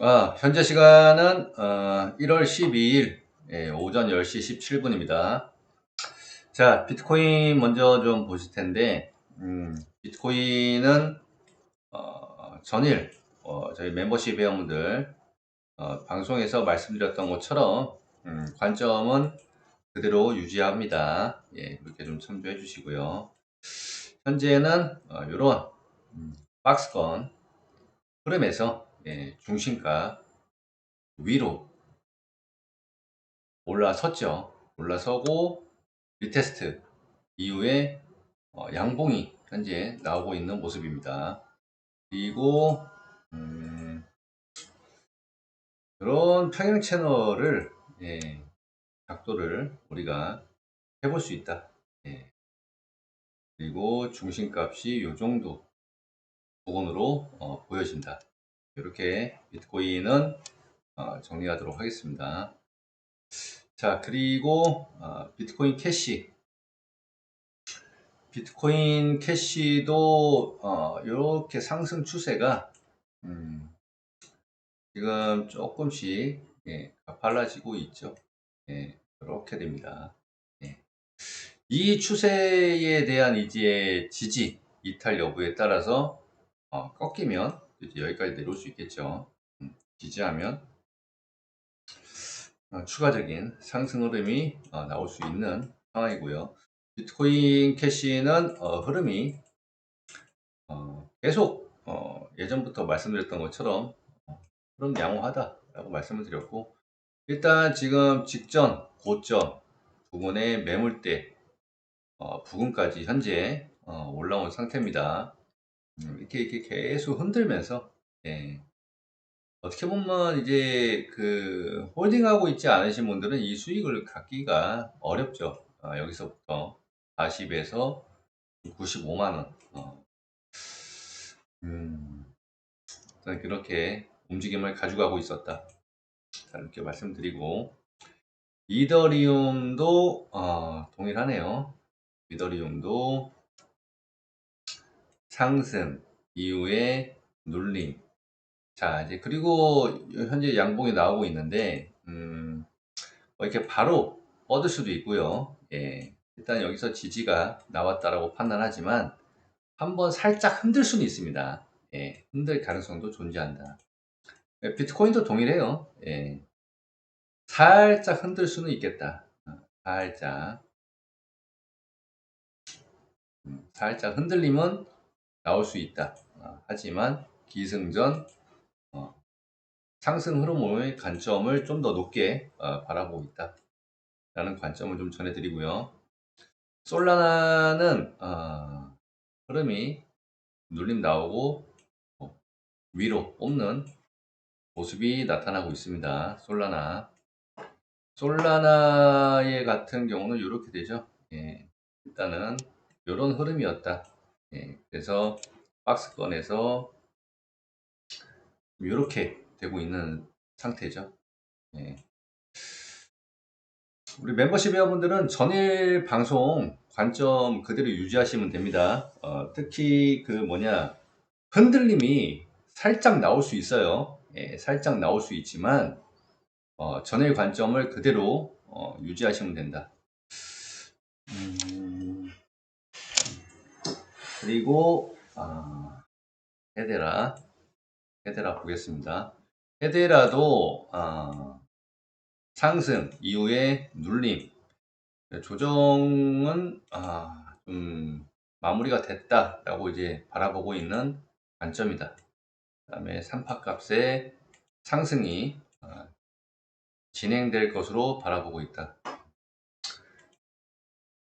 아, 현재 시간은 어, 1월 12일 예, 오전 10시 17분입니다. 자, 비트코인 먼저 좀 보실 텐데, 음, 비트코인은 어, 전일 어, 저희 멤버십 회원분들 어, 방송에서 말씀드렸던 것처럼 음, 관점은 그대로 유지합니다. 예, 그렇게 좀 참조해 주시고요. 현재는 이런 음, 박스권 흐름에서 예, 중심가 위로 올라섰죠. 올라서고 리테스트 이후에 어, 양봉이 현재 나오고 있는 모습입니다. 그리고 음, 그런 평행 채널을 예, 각도를 우리가 해볼 수 있다. 예. 그리고 중심값이 이 정도 부분으로 어, 보여진다. 이렇게 비트코인은 어, 정리하도록 하겠습니다. 자, 그리고 어, 비트코인 캐시. 비트코인 캐시도 이렇게 상승 추세가 음, 지금 조금씩 예, 가팔라지고 있죠. 예, 이렇게 됩니다. 예. 이 추세에 대한 이제 지지, 이탈 여부에 따라서 어, 꺾이면 이제 여기까지 내려올 수 있겠죠. 음, 지지하면 어, 추가적인 상승 흐름이 어, 나올 수 있는 상황이고요. 비트코인 캐시는 어, 흐름이 어, 계속 어, 예전부터 말씀드렸던 것처럼 어, 흐름 양호하다라고 말씀을 드렸고 일단 지금 직전 고점 부근의 매물대 어, 부근까지 현재 어, 올라온 상태입니다. 음, 이렇게 이렇게 계속 흔들면서 예. 어떻게 보면 이제 그 홀딩하고 있지 않으신 분들은 이 수익을 갖기가 어렵죠. 어, 여기서부터 40에서 95만 원. 어. 음, 그렇게 움직임을 가져가고 있었다. 자, 이렇게 말씀드리고 이더리움도 어, 동일하네요. 이더리움도 상승 이후에 눌림. 자, 이제 그리고 현재 양봉이 나오고 있는데, 음, 뭐 이렇게 바로 뻗을 수도 있고요. 예. 일단 여기서 지지가 나왔다라고 판단하지만, 한번 살짝 흔들 수는 있습니다. 예. 흔들 가능성도 존재한다. 예, 비트코인도 동일해요. 예. 살짝 흔들 수는 있겠다. 어, 살짝. 음, 살짝 흔들리면 나올 수 있다. 어, 하지만 기승전 어, 상승 흐름의 관점을 좀 더 높게 어, 바라보고 있다. 라는 관점을 좀 전해드리고요. 솔라나는 어, 흐름이 눌림 나오고 어, 위로 뽑는 모습이 나타나고 있습니다. 솔라나 솔라나의 같은 경우는 이렇게 되죠. 예, 일단은 이런 흐름이었다. 예, 그래서 박스권에서 이렇게 되고 있는 상태죠. 예. 우리 멤버십 회원분들은 전일 방송 관점 그대로 유지하시면 됩니다. 어, 특히 그 뭐냐 흔들림이 살짝 나올 수 있어요. 예, 살짝 나올 수 있지만 어, 전일 관점을 그대로 어, 유지하시면 된다. 음, 그리고 아, 헤데라 헤데라 보겠습니다. 헤데라도 아, 상승 이후에 눌림 조정은 아, 좀 마무리가 됐다라고 이제 바라보고 있는 관점이다. 그다음에 삼파값의 상승이 아, 진행될 것으로 바라보고 있다.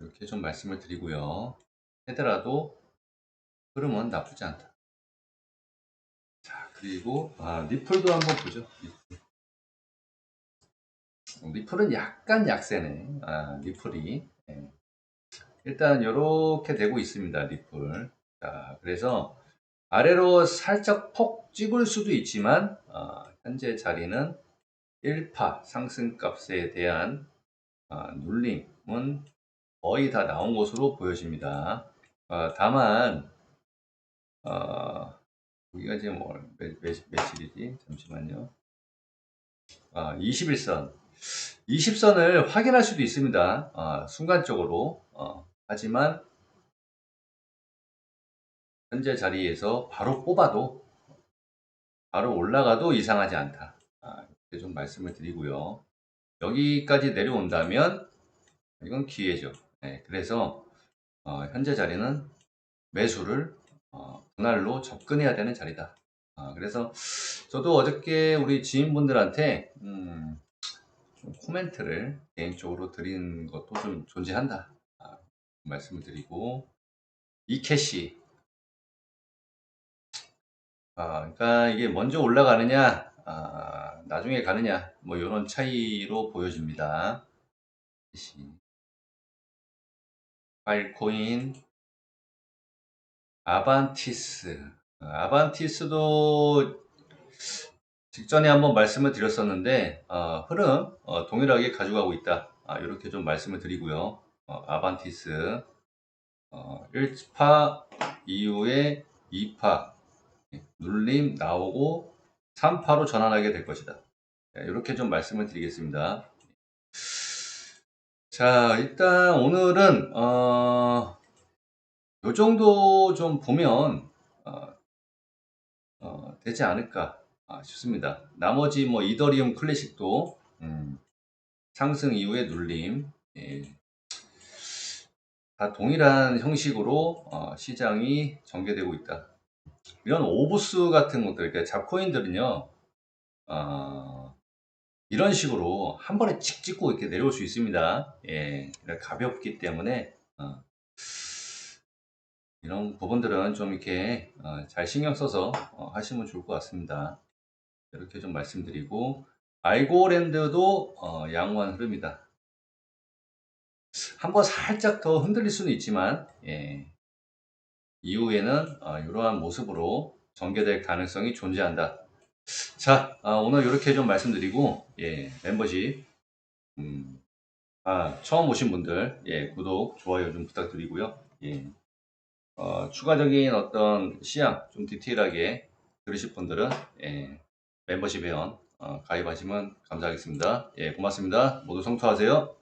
이렇게 좀 말씀을 드리고요. 헤드라도 흐름은 나쁘지 않다. 자, 그리고 아, 리플도 한번 보죠. 리플. 리플 은 약간 약세네. 아, 리플이. 네. 일단 이렇게 되고 있습니다. 리플. 자, 그래서 아래로 살짝 폭 찍을 수도 있지만 어, 현재 자리는 1파 상승값에 대한 어, 눌림은 거의 다 나온 것으로 보여집니다. 어, 다만 어, 여기가 지금 뭐, 몇, 몇, 며칠이지? 잠시만요. 아, 21선. 20선을 확인할 수도 있습니다. 아, 순간적으로. 어, 하지만, 현재 자리에서 바로 뽑아도, 바로 올라가도 이상하지 않다. 아, 이렇게 좀 말씀을 드리고요. 여기까지 내려온다면, 이건 기회죠. 네, 그래서, 어, 현재 자리는 매수를 어, 분할로 접근해야 되는 자리다. 아, 그래서 저도 어저께 우리 지인분들한테 음, 좀 코멘트를 개인적으로 드린 것도 좀 존재한다. 아, 말씀을 드리고 이 캐시 아, 그러니까 이게 먼저 올라가느냐 아, 나중에 가느냐 뭐 이런 차이로 보여집니다. 캐시 파일코인 아반티스. 아반티스도 직전에 한번 말씀을 드렸었는데 어, 흐름 어, 동일하게 가져가고 있다. 아, 이렇게 좀 말씀을 드리고요. 어, 아반티스 1파 이후에 2파 눌림 나오고 3파로 전환하게 될 것이다. 이렇게 좀 말씀을 드리겠습니다. 자, 일단 오늘은 어, 요 정도 좀 보면 어, 어, 되지 않을까 아, 싶습니다. 나머지 뭐 이더리움 클래식도 음, 상승 이후에 눌림 예, 다 동일한 형식으로 어, 시장이 전개되고 있다. 이런 오브스 같은 것들, 그러니까 잡코인들은요, 어, 이런 식으로 한 번에 칙 찍고 이렇게 내려올 수 있습니다. 예, 가볍기 때문에 어, 이런 부분들은 좀 이렇게 어, 잘 신경 써서 어, 하시면 좋을 것 같습니다. 이렇게 좀 말씀드리고 알고랜드도 어, 양호한 흐름이다. 한번 살짝 더 흔들릴 수는 있지만 예, 이후에는 어, 이러한 모습으로 전개될 가능성이 존재한다. 자 어, 오늘 이렇게 좀 말씀드리고 예, 멤버십 음, 아, 처음 오신 분들 예, 구독 좋아요 좀 부탁드리고요. 예. 어, 추가적인 어떤 시향 좀 디테일하게 들으실 분들은 예, 멤버십 회원 어, 가입하시면 감사하겠습니다. 예, 고맙습니다. 모두 성투하세요.